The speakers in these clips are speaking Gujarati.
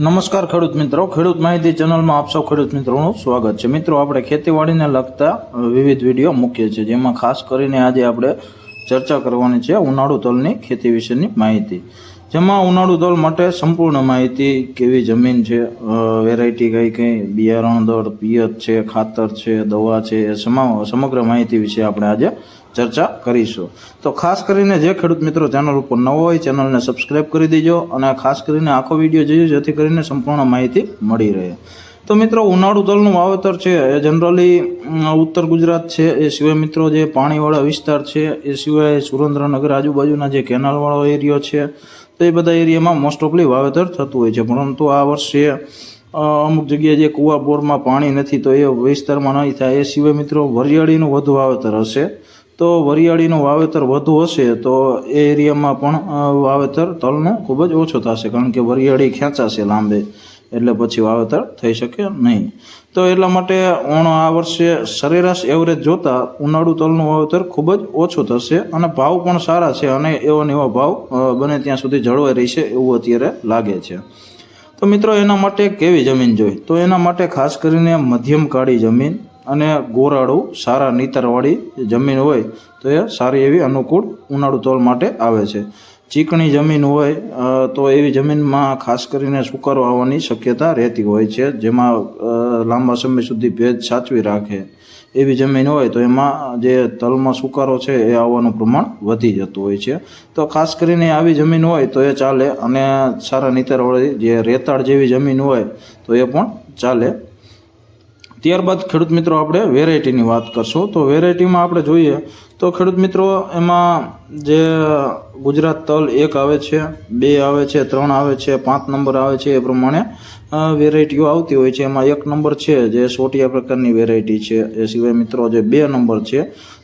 નમસ્કાર ખેડૂત મિત્રો. ખેડૂત માહિતી ચેનલમાં આપ સૌ ખેડૂત મિત્રોનું સ્વાગત છે. મિત્રો, આપણે ખેતીવાડીને લગતા વિવિધ વીડિયો મૂકીએ છીએ, જેમાં ખાસ કરીને આજે આપણે ચર્ચા કરવાની છે ઉનાળુ તલની ખેતી વિશેની માહિતી. જેમાં ઉનાળુ તલ માટે સંપૂર્ણ માહિતી, કેવી જમીન છે વેરાયટી કઈ કઈ, બિયારણ દળ પિયત છે, ખાતર છે, દવા છે, એ સમા- સમગ્ર માહિતી વિશે આપણે આજે ચર્ચા કરીશું. તો ખાસ કરીને જે ખેડૂત મિત્રો ચેનલ ઉપર નવો હોય ચેનલને સબસ્ક્રાઈબ કરી દેજો અને ખાસ કરીને આખો વીડિયો જોઈએ જેથી કરીને સંપૂર્ણ માહિતી મળી રહે. તો મિત્રો, ઉનાળુ તલનું વાવેતર છે. એ જનરલી ઉત્તર ગુજરાત છે. એ સિવાય મિત્રો જે પાણીવાળા વિસ્તાર છે, એ સિવાય સુરેન્દ્રનગર આજુબાજુના જે કેનાલવાળો એરિયો છે, તો એ બધા એરિયામાં મોસ્ટ ઓફલી વાવેતર થતું હોય છે. પરંતુ આ વર્ષે અમુક જગ્યાએ જે કુવા બોરમાં પાણી નથી, તો એ વિસ્તારમાં નહીં થાય. એ સિવાય મિત્રો વરિયાળીનું વધુ વાવેતર હશે. તો વરિયાળીનું વાવેતર વધુ હશે તો એ એરિયામાં પણ વાવેતર તલનું ખૂબ જ ઓછું થશે, કારણ કે વરિયાળી ખેંચાશે લાંબે, એટલે પછી વાવેતર થઈ શકે નહીં. તો એટલા માટે ઓણ આ વર્ષે સરેરાશ એવરેજ જોતાં ઉનાળુ તલનું વાવેતર ખૂબ જ ઓછું થશે અને ભાવ પણ સારા છે અને એવો ને એવો ભાવ બને ત્યાં સુધી જળવાઈ રહેશે એવું અત્યારે લાગે છે. તો મિત્રો, એના માટે કેવી જમીન જોઈએ તો એના માટે ખાસ કરીને મધ્યમ કાળી જમીન અને ગોરાળું સારા નીતરવાળી જમીન હોય તો એ સારી એવી અનુકૂળ ઉનાળુ તોલ માટે આવે છે. ચીકણી જમીન હોય તો એવી જમીનમાં ખાસ કરીને સુકારો આવવાની શક્યતા રહેતી હોય છે, જેમાં લાંબા સમય સુધી ભેજ સાચવી રાખે. એવી જમીન હોય તો એમાં જે તલમાં સુકારો છે એ આવવાનું પ્રમાણ વધી જતું હોય છે. તો ખાસ કરીને આવી જમીન હોય તો એ ચાલે અને સારા નીતરવાળી જે રેતાળ જેવી જમીન હોય તો એ પણ ચાલે. ત્યારબાદ ખેડૂત મિત્રો આપણે વેરાયટીની વાત કરશું. તો વેરાયટીમાં આપણે જોઈએ તો ખેડૂત મિત્રો એમાં જે ગુજરાત તલ એક આવે છે, બે આવે છે, ત્રણ આવે છે, પાંચ નંબર આવે છે એ પ્રમાણે વેરાયટીઓ આવતી હોય છે. એમાં એક નંબર છે જે સોટિયા પ્રકારની વેરાયટી છે. એ સિવાય મિત્રો જે બે નંબર છે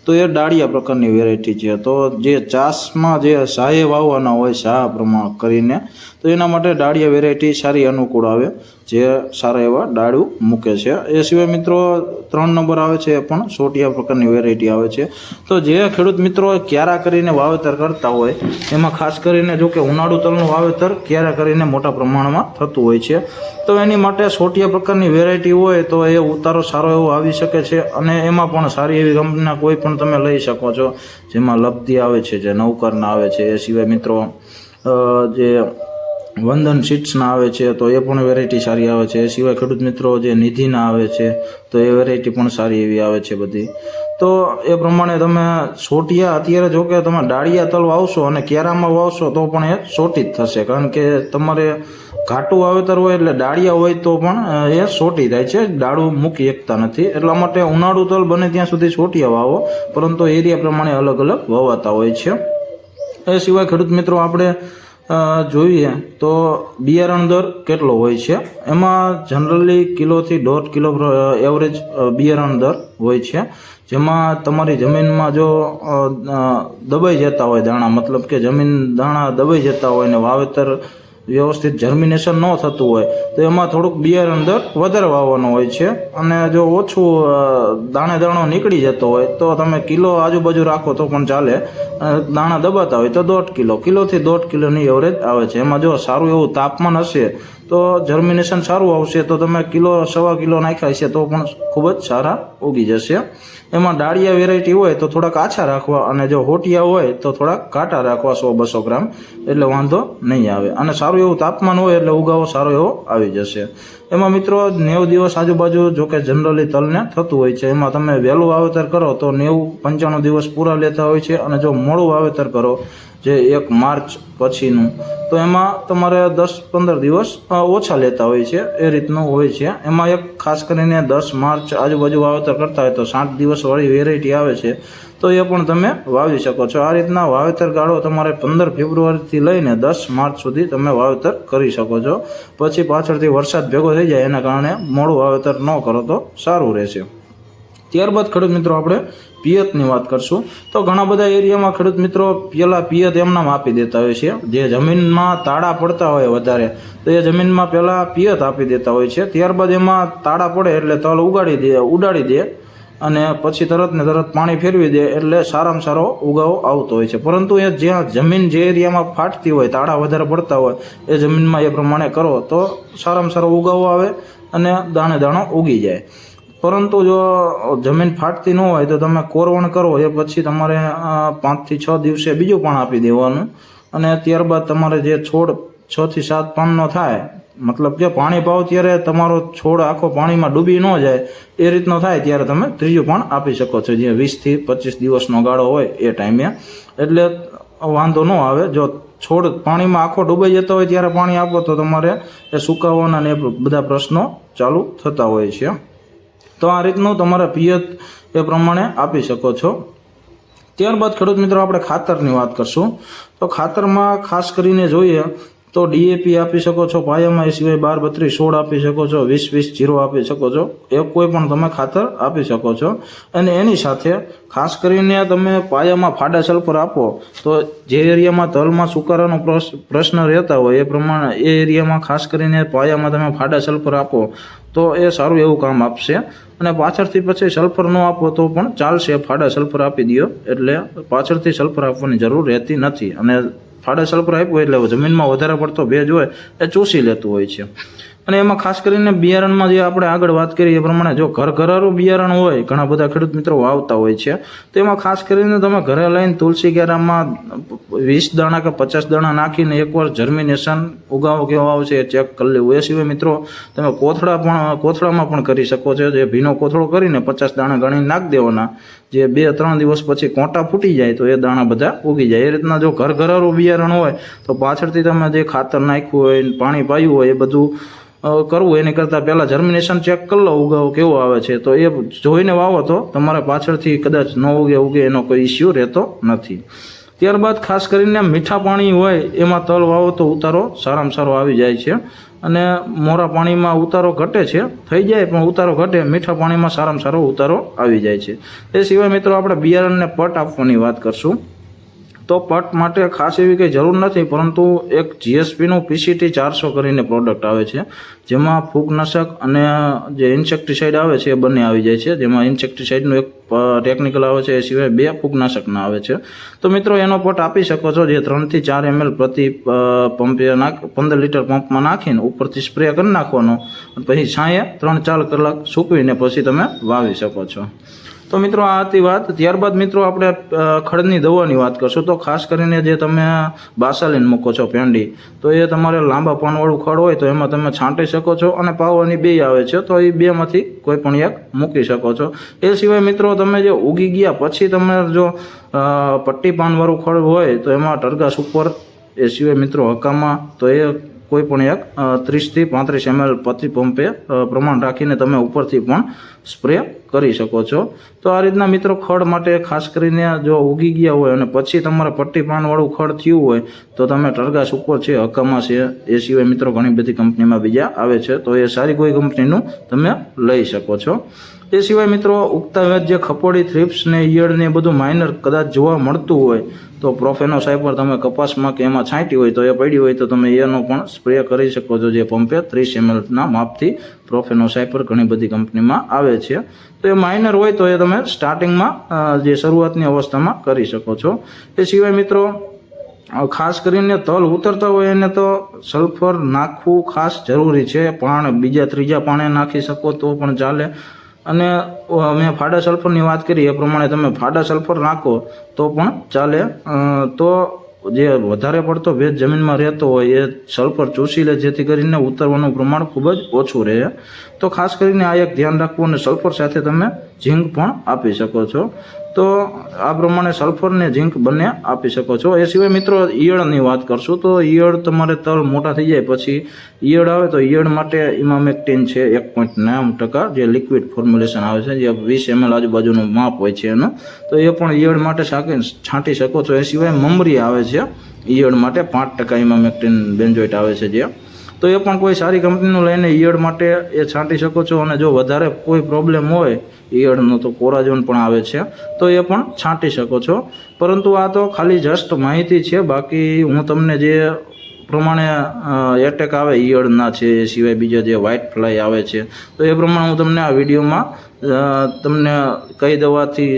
તો એ ડાળિયા પ્રકારની વેરાયટી છે. તો જે ચાસમાં જે શાહે વાવવાના હોય શાહ પ્રમાણ કરીને, તો એના માટે ડાળિયા વેરાયટી સારી અનુકૂળ આવે જે સારા એવા ડાળું મૂકે છે. એ સિવાય મિત્રો ત્રણ નંબર આવે છે એ પણ સોટિયા પ્રકારની વેરાયટી આવે છે. તો જે ખેડૂત મિત્રો ક્યારા કરીને વાવેતર કરતા હોય, એમાં ખાસ કરીને જો કે ઉનાળુ તલનું વાવેતર ક્યારા કરીને મોટા પ્રમાણમાં થતું હોય છે. તો એની માટે સોટિયા પ્રકારની વેરાયટી હોય તો એ ઉતારો સારો એવો આવી શકે છે અને એમાં પણ સારી એવી કંપનીના કોઈ પણ તમે લઈ શકો છો. જેમાં લબ્ધી આવે છે, જે નવકરના આવે છે, એ સિવાય મિત્રો જે વંદન સીટ્સના આવે છે, તો એ પણ વેરાયટી સારી આવે છે. એ સિવાય ખેડૂત મિત્રો જે નિધિના આવે છે, તો એ વેરાયટી પણ સારી એવી આવે છે બધી. તો એ પ્રમાણે તમે સોટિયા, અત્યારે જો કે તમે ડાળિયા તલ વાવશો અને કેરામાં વાવશો, તો પણ એ સોટી જ થશે. કારણ કે તમારે ઘાટું વાવેતર હોય એટલે ડાળિયા હોય તો પણ એ સોટી થાય છે. ડાળું મૂકી શકતા નથી. એટલા માટે ઉનાળુ તલ બને ત્યાં સુધી સોટિયા વાવો, પરંતુ એરિયા પ્રમાણે અલગ અલગ વવાતા હોય છે. એ સિવાય ખેડૂત મિત્રો, આપણે જોઈએ તો બિયારણ દર કેટલો હોય છે? એમાં જનરલી કિલોથી દોઢ કિલો એવરેજ બિયારણ દર હોય છે. જેમાં તમારી જમીનમાં જો દબાઈ જતા હોય દાણા, મતલબ કે જમીન દાણા દબાઈ જતા હોય ને વાવેતર વ્યવસ્થિત જર્મિનેશન ન થતું હોય, તો એમાં થોડુંક બિયર અંદર વધારે વાવવાનો હોય છે. અને જો ઓછું દાણે દાણો નીકળી જતો હોય, તો તમે કિલો આજુબાજુ રાખો તો પણ ચાલે. દાણા દબાતા હોય તો દોઢ કિલો, કિલોથી દોઢ કિલોની એવરેજ આવે છે. એમાં જો સારું એવું તાપમાન હશે તો જર્મિનેશન સારું આવશે, તો તમે કિલો, સવા કિલો નાખ્યા હશે, તો પણ ખૂબ જ સારા ઉગી જશે. એમાં ડાળિયા વેરાયટી હોય તો થોડાક આછા રાખવા અને જો હોટિયા હોય તો થોડાક કાંટા રાખવા, સો બસો ગ્રામ. એટલે વાંધો નહીં આવે. અને સારું એવું તાપમાન હોય એટલે ઉગાવો સારો એવો આવી જશે. એમાં મિત્રો નેવ દિવસ આજુબાજુ જો કે જનરલી તલને થતું હોય છે. એમાં તમે વહેલું વાવેતર કરો તો નેવું પંચાણું દિવસ પૂરા લેતા હોય છે. અને જો મોડું વાવેતર કરો જે એક માર્ચ પછીનું. તો એમાં તમારે દસ પંદર દિવસ ઓછા લેતા હોય છે, એ રીતનું હોય છે. એમાં એક ખાસ કરીને દસ માર્ચ આજુબાજુ વાવેતર કરતા હોય તો સાત દિવસવાળી વેરાયટી આવે છે, તો એ પણ તમે વાવી શકો છો. આ રીતના વાવેતર ગાળો તમારે પંદર ફેબ્રુઆરીથી લઈને દસ માર્ચ સુધી તમે વાવેતર કરી શકો છો. પછી પાછળથી વરસાદ ભેગો થઈ જાય, એના કારણે મોડું વાવેતર ન કરો તો સારું રહેશે. ત્યારબાદ ખેડૂત મિત્રો આપણે પિયતની વાત કરશું. તો ઘણા બધા એરિયામાં ખેડૂત મિત્રો પહેલાં પિયત એમનામ આપી દેતા હોય છે. જે જમીનમાં તાળા પડતા હોય વધારે, તો એ જમીનમાં પહેલાં પિયત આપી દેતા હોય છે. ત્યારબાદ એમાં તાળા પડે એટલે તલ ઉગાડી દે, ઉડાડી દે અને પછી તરત ને તરત પાણી ફેરવી દે એટલે સારામાં સારો ઉગાવો આવતો હોય છે. પરંતુ એ જ્યાં જમીન જે એરિયામાં ફાટતી હોય, તાળા વધારે પડતા હોય, એ જમીનમાં એ પ્રમાણે કરો તો સારામાં સારો ઉગાવો આવે અને દાણે દાણો ઉગી જાય. પરંતુ જો જમીન ફાટતી ન હોય તો તમે કોરવણ કરો, એ પછી તમારે પાંચથી છ દિવસે બીજું પણ આપી દેવાનું. અને ત્યારબાદ તમારે જે છોડ છ થી સાત પાનનો થાય, મતલબ કે પાણી પાવ ત્યારે તમારો છોડ આખો પાણીમાં ડૂબી ન જાય, એ રીતનો થાય ત્યારે તમે ત્રીજું પણ આપી શકો છો. જે વીસથી પચીસ દિવસનો ગાળો હોય એ ટાઈમે. એટલે વાંધો ન આવે. જો છોડ પાણીમાં આખો ડૂબાઈ જતો હોય ત્યારે પાણી આપો તો તમારે એ સુકાવાના ને એ બધા પ્રશ્નો ચાલુ થતા હોય છે. તો આ રીતનું તમારે પિયત એ પ્રમાણે આપી શકો છો. ત્યારબાદ ખેડૂત મિત્રો, આપણે ખાતરની વાત કરશું. તો ખાતરમાં ખાસ કરીને જોઈએ તો ડીએપી આપી શકો છો, પાયામાં એ સિવાય બાર, બત્રીસ, સોળ આપી શકો છો, વીસ વીસ, જીરો આપી શકો છો. એ કોઈ પણ તમે ખાતર આપી શકો છો. અને એની સાથે ખાસ કરીને તમે પાયામાં ફાડા સલ્ફર આપો, તો જે એરિયામાં તલમાં સુકારાનો પ્રશ- પ્રશ્ન રહેતા હોય, એ પ્રમાણે એ એરિયામાં ખાસ કરીને પાયામાં તમે ફાડા સલ્ફર આપો, તો એ સારું એવું કામ આપશે. અને પાછળથી પછી સલ્ફર ન આપો તો પણ ચાલશે, ફાડા સલ્ફર આપી દો એટલે પાછળથી સલ્ફર આપવાની જરૂર રહેતી નથી. અને ફાડા સલ્ફર આપ્યું એટલે જમીનમાં વધારે પડતો ભેજ હોય એ ચૂસી લેતું હોય છે. અને એમાં ખાસ કરીને બિયારણમાં જે આપણે આગળ વાત કરી એ પ્રમાણે જો ઘર ઘરારું બિયારણ હોય, ઘણા બધા ખેડૂત મિત્રો વાવતા હોય છે, તો એમાં ખાસ કરીને તમે ઘરે લઈને તુલસી કેરામાં વીસ દાણા કે પચાસ દાણા નાખીને એકવાર જર્મિનેશન ઉગાવો કેવો આવશે એ ચેક કરી લેવું. એ સિવાય મિત્રો તમે કોથળા પણ, કોથળામાં પણ કરી શકો છો. જે ભીનો કોથળો કરીને પચાસ દાણા ગણીને નાખી દેવાના. જે બે ત્રણ દિવસ પછી કોંટા ફૂટી જાય તો એ દાણા બધા ઉગી જાય. એ રીતના જો ઘર ઘરારું બિયારણ હોય તો પાછળથી તમે જે ખાતર નાખ્યું હોય પાણી પાયું હોય એ બધું કરવું. એની કરતાં પહેલાં જર્મિનેશન ચેક કરી લો ઉગાવો કેવો આવે છે. તો એ જોઈને વાવો તો તમારે પાછળથી કદાચ ન ઉગે ઉગે એનો કોઈ ઇસ્યુ રહેતો નથી. ત્યારબાદ ખાસ કરીને મીઠા પાણી હોય એમાં તલ વાવો તો ઉતારો સારામાં સારો આવી જાય છે. અને મોરા પાણીમાં ઉતારો ઘટે છે, થઈ જાય પણ ઉતારો ઘટે, મીઠા પાણીમાં સારામાં સારો ઉતારો આવી જાય છે. એ સિવાય મિત્રો આપણે બિયારણને પટ આપવાની વાત કરશું. તો પટ માટે ખાસ એવી કંઈ જરૂર નથી, પરંતુ એક જીએસપીનું પીસીટી ચારસો કરીને પ્રોડક્ટ આવે છે, જેમાં ફૂગનાશક અને જે ઇન્સેક્ટિસાઇડ આવે છે એ બંને આવી જાય છે, જેમાં ઇન્સેક્ટિસાઇડનું એક ટેકનિકલ આવે છે, એ સિવાય બે ફૂગનાશકના આવે છે. તો મિત્રો, એનો પટ આપી શકો છો જે ત્રણથી ચાર એમએલ પ્રતિ પંપે નાખ, પંદર લીટર પંપમાં નાખીને ઉપરથી સ્પ્રે કરી નાખવાનો. પછી છાંયે ત્રણ ચાર કલાક સૂકવીને પછી તમે વાવી શકો છો. તો મિત્રો, આ હતી વાત. ત્યારબાદ મિત્રો, આપણે ખડની દવાની વાત કરશું. તો ખાસ કરીને જે તમે બાસાલીન મૂકો છો પેંડી, તો એ તમારે લાંબા પાનવાળું ખડ હોય તો એમાં તમે છાંટી શકો છો અને પાવાની બે આવે છે, તો એ બેમાંથી કોઈ પણ એક મૂકી શકો છો. એ સિવાય મિત્રો તમે જે ઉગી ગયા, પછી તમે જો પટ્ટી પાનવાળું ખડ હોય, તો એમાં ટરગાસ ઉપર એ સિવાય મિત્રો હકામાં તો એ કોઈ પણ એક ત્રીસથી પાંત્રીસ એમએલ પ્રતિ પંપે પ્રમાણ રાખીને તમે ઉપરથી પણ સ્પ્રે કરી શકો છો. તો આ રીતના મિત્રો ખડ માટે ખાસ કરીને જો ઉગી ગયા હોય અને પછી તમારે પટ્ટી પાનવાળું ખડ થયું હોય, તો તમે ટરગાસ ઉપર છે હકામાં છે એ સિવાય મિત્રો ઘણી બધી કંપનીમાં બીજા આવે છે, તો એ સારી કોઈ કંપનીનું તમે લઈ શકો છો. એ સિવાય મિત્રો, ઉગતા વ્યાજ જે ખપોડી થ્રિપ્સ ને ઈયળ ને બધું માઇનર કદાચ જોવા મળતું હોય, તો પ્રોફેનો સાયપર તમે કપાસમાં કે એમાં છાંટી હોય, તો એ પડી હોય, તો તમે એનો પણ સ્પ્રે કરી શકો છો જે પંપે ત્રીસ એમએલના માપથી પ્રોફેનો સાયપર ઘણી બધી કંપનીમાં આવે છે. તો એ માઇનર હોય, તો એ તમે સ્ટાર્ટિંગમાં જે શરૂઆતની અવસ્થામાં કરી શકો છો. એ સિવાય મિત્રો ખાસ કરીને તલ ઉતરતા હોય, એને તો સલ્ફર નાખવું ખાસ જરૂરી છે. પણ બીજા ત્રીજા પાણે નાખી શકો તો પણ ચાલે. અને મેં ફાડા સલ્ફરની વાત કરી, એ પ્રમાણે તમે ફાડા સલ્ફર નાખો, તો પણ ચાલે. તો જે વધારે પડતો ભેજ જમીનમાં રહેતો હોય, એ સલ્ફર ચૂસી લે, જેથી કરીને ઉતરવાનું પ્રમાણ ખૂબ જ ઓછું રહે. તો ખાસ કરીને આ એક ધ્યાન રાખવું અને સલ્ફર સાથે તમે ઝીંક પણ આપી શકો છો. તો આ પ્રમાણે સલ્ફર ને ઝીંક બંને આપી શકો છો. એ સિવાય મિત્રો ઈયળની વાત કરશું તો ઈયળ તમારે તલ મોટા થઈ જાય પછી ઈયળ આવે તો ઈયળ માટે ઇમામેક્ટિન છે એક પોઈન્ટ નામ ટકા, જે લિક્વિડ ફોર્મ્યુલેશન આવે છે, જે વીસ એમએલ આજુબાજુનું માપ હોય છે એનું. તો એ પણ ઈયળ માટે સાકે છાંટી શકો છો. એ સિવાય મમરી આવે છે, ઈયળ માટે પાંચ ટકા ઇમામેક્ટિન બેન્જોઇટ આવે છે જે. તો એ પણ કોઈ સારી કંપનીનું લઈને ઈયળ માટે એ છાંટી શકો છો અને જો વધારે કોઈ પ્રોબ્લેમ હોય, ઈયળનો તો કોરાજોન પણ આવે છે, તો એ પણ છાંટી શકો છો. પરંતુ આ તો ખાલી જસ્ટ માહિતી છે, બાકી હું તમને જે પ્રમાણે એટેક આવે ઈયળના છે એ સિવાય બીજા જે વ્હાઇટ ફ્લાય આવે છે. તો એ પ્રમાણે હું તમને આ વિડીયોમાં તમને કઈ દવાથી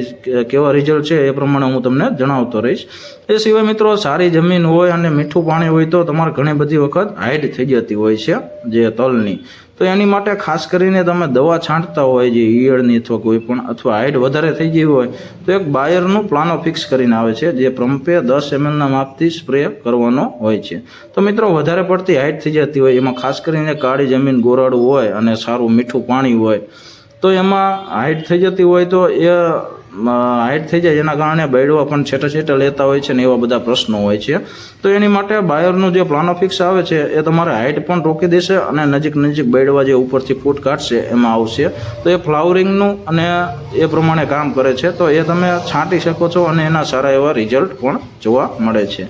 કેવા રિઝલ્ટ છે એ પ્રમાણે હું તમને જણાવતો રહીશ. એ સિવાય મિત્રો, સારી જમીન હોય અને મીઠું પાણી હોય તો તમારે ઘણી બધી વખત હાઈટ થઈ જતી હોય છે, જે તલની. તો એની માટે ખાસ કરીને તમે દવા છાંટતા હોય જે ઈયળની અથવા કોઈ પણ અથવા હાઈટ વધારે થઈ ગઈ હોય, તો એક બાયરનું પ્લાનો ફિક્સ કરીને આવે છે, જે પ્રંપે દસ એમએલના માપથી સ્પ્રે કરવાનો હોય છે. તો મિત્રો, વધારે પડતી હાઈટ થઈ જતી હોય, એમાં ખાસ કરીને કાળી જમીન ગોરાડું હોય અને સારું મીઠું પાણી હોય, તો એમાં હાઈટ થઈ જતી હોય તો એ હાઈટ થઈ જાય એના કારણે બૈડવા પણ છેટા છેટા લેતા હોય છે ને એવા બધા પ્રશ્નો હોય છે. તો એની માટે બાયરનું જે પ્લાનોફિક્સ આવે છે, એ તમારે હાઈટ પણ રોકી દેશે અને નજીક નજીક બૈડવા જે ઉપરથી ફૂટ કાઢશે, એમાં આવશે. તો એ ફ્લાવરિંગનું અને એ પ્રમાણે કામ કરે છે. તો એ તમે છાંટી શકો છો અને એના સારા એવા રિઝલ્ટ પણ જોવા મળે છે.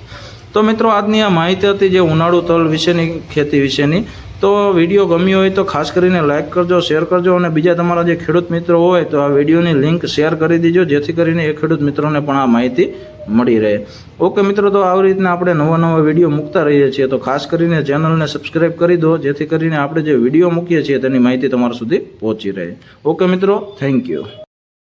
તો મિત્રો, આજની આ માહિતી હતી જે ઉનાળુ તલ વિશેની ખેતી વિશેની. તો વીડિયો ગમ્યો હોય તો ખાસ કરીને લાઇક કરજો શેર કરજો અને બીજા તમારા જે ખેડૂત મિત્રો હોય તો આ વિડીયોની લિંક શેર કરી દીજો, જેથી કરીને એ ખેડૂત મિત્રોને પણ આ માહિતી મળી રહે. ઓકે મિત્રો, તો આવી રીતના આપણે નવા નવા વીડિયો મૂકતા રહીએ છીએ. તો ખાસ કરીને ચેનલને સબસ્ક્રાઇબ કરી દો, જેથી કરીને આપણે જે વીડિયો મૂકીએ છીએ તેની માહિતી તમારા સુધી પહોંચી રહે. ઓકે મિત્રો થેન્ક યુ